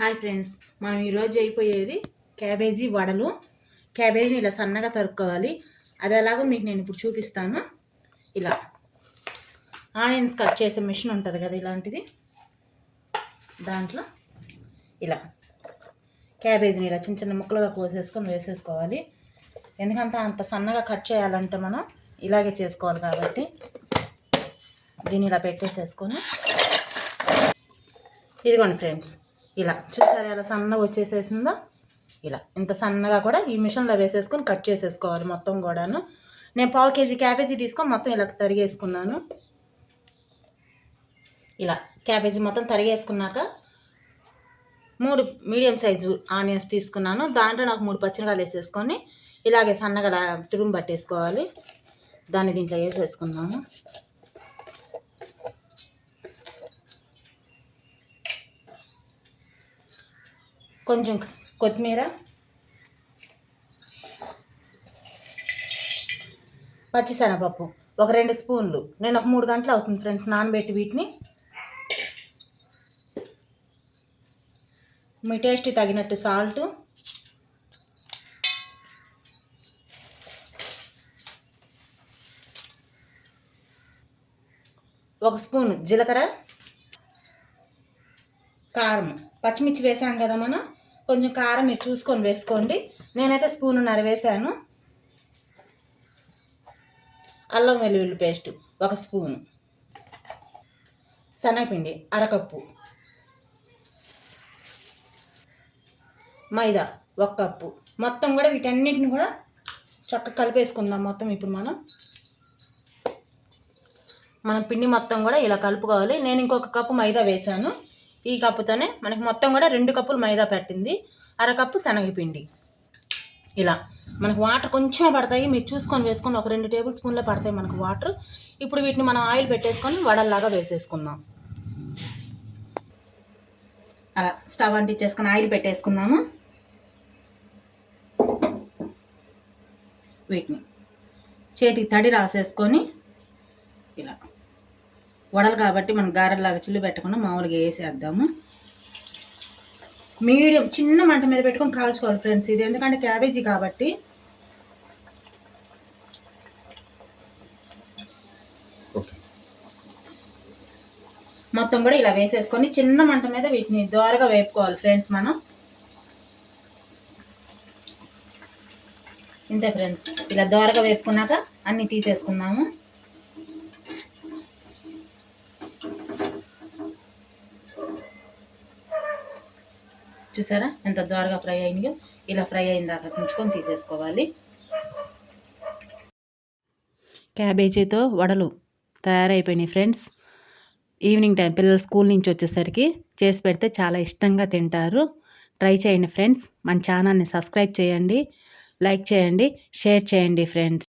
Hi friends మనం ఈరోజు అయిపోయేది క్యాబేజీ వడలు. క్యాబేజీని ఇలా సన్నగా తరుక్కోవాలి. అది ఎలాగో మీకు నేను ఇప్పుడు చూపిస్తాను. ఇలా ఆనియన్స్ కట్ చేసే మిషన్ ఉంటుంది కదా ఇలాంటిది. దాంట్లో ఇలా క్యాబేజీని ఇలా చిన్న చిన్న ముక్కలుగా కోసేసుకొని వేసేసుకోవాలి. ఎందుకంటే అంత సన్నగా కట్ చేయాలంటే మనం ఇలాగే చేసుకోవాలి కాబట్టి దీన్ని ఇలా పెట్టేసేసుకొని ఇదిగోండి ఫ్రెండ్స్ ఇలా చూసారు ఎలా సన్నగా వచ్చేసేసిందో? ఇలా. ఇంత సన్నగా కూడా ఈ మిషన్లో వేసేసుకొని కట్ చేసేసుకోవాలి మొత్తం కూడాను. నేను పావు కేజీ క్యాబేజీ తీసుకొని మొత్తం ఇలా తరిగేసుకున్నాను. ఇలా క్యాబేజీ మొత్తం తరిగేసుకున్నాక మూడు మీడియం సైజు ఆనియన్స్ తీసుకున్నాను. దాంట్లో నాకు మూడు పచ్చిమిరకాయలు వేసేసుకొని ఇలాగే సన్నగా తురుము పట్టేసుకోవాలి. దాన్ని దీంట్లో వేసేసుకున్నాను కొంచెం కొత్తిమీర పచ్చిశనగపప్పు ఒక రెండు స్పూన్లు. నేను ఒక మూడు గంటలు అవుతుంది ఫ్రెండ్స్ నానబెట్టి వీటిని. మీ టేస్ట్ తగినట్టు సాల్ట్. ఒక స్పూన్ జీలకర్ర. కారం. పచ్చిమిర్చి వేసాం కదా మనం. కొంచెం కారం మీరు చూసుకొని వేసుకోండి. నేనైతే స్పూనున్నర వేసాను అల్లం వెల్లుల్లి పేస్ట్ ఒక స్పూను. శనగపిండి అరకప్పు. మైదా ఒక కప్పు. మొత్తం కూడా వీటన్నిటిని కూడా చక్కగా కలిపేసుకుందాం మొత్తం ఇప్పుడు మనం. మనం పిండి మొత్తం కూడా ఇలా కలుపుకోవాలి. నేను ఇంకొక కప్పు మైదా వేసాను ఈ కప్పుతోనే మనకి మొత్తం కూడా రెండు కప్పులు మైదా పెట్టింది. అరకప్పు శనగపిండి. ఇలా మనకు వాటర్ కొంచెమే పడతాయి. మీరు చూసుకొని వేసుకొని ఒక రెండు టేబుల్ స్పూన్లో పడతాయి మనకు వాటర్. ఇప్పుడు వీటిని మనం ఆయిల్ పెట్టేసుకొని వడల్లాగా వేసేసుకుందాం. అలా స్టవ్ అంటించేసుకొని ఆయిల్ పెట్టేసుకుందాము. వీటిని చేతికి తడి రాసేసుకొని వడలు కాబట్టి మనం గారెలాగా చిల్లు పెట్టకుండా మామూలుగా వేసేద్దాము. మీడియం చిన్న మంట మీద పెట్టుకొని కాల్చుకోవాలి ఫ్రెండ్స్. ఇది ఎందుకంటే క్యాబేజీ కాబట్టి. మొత్తం కూడా ఇలా వేసేసుకొని చిన్న మంట మీద వీటిని దోరగా వేపుకోవాలి ఫ్రెండ్స్ మనం. ఇంతే ఫ్రెండ్స్. ఇలా దోరగా వేపుకున్నాక అన్నీ తీసేసుకుందాము. చూసారా? ఎంత ద్వారగా ఫ్రై అయినాయో? ఇలా ఫ్రై అయిన దాకా ఉంచుకొని తీసేసుకోవాలి. క్యాబేజీతో వడలు తయారైపోయినాయి ఫ్రెండ్స్. ఈవినింగ్ టైం పిల్లలు స్కూల్ నుంచి వచ్చేసరికి చేసి పెడితే చాలా ఇష్టంగా తింటారు. ట్రై చేయండి ఫ్రెండ్స్. మన ఛానల్ని సబ్స్క్రైబ్ చేయండి లైక్ చేయండి షేర్ చేయండి ఫ్రెండ్స్.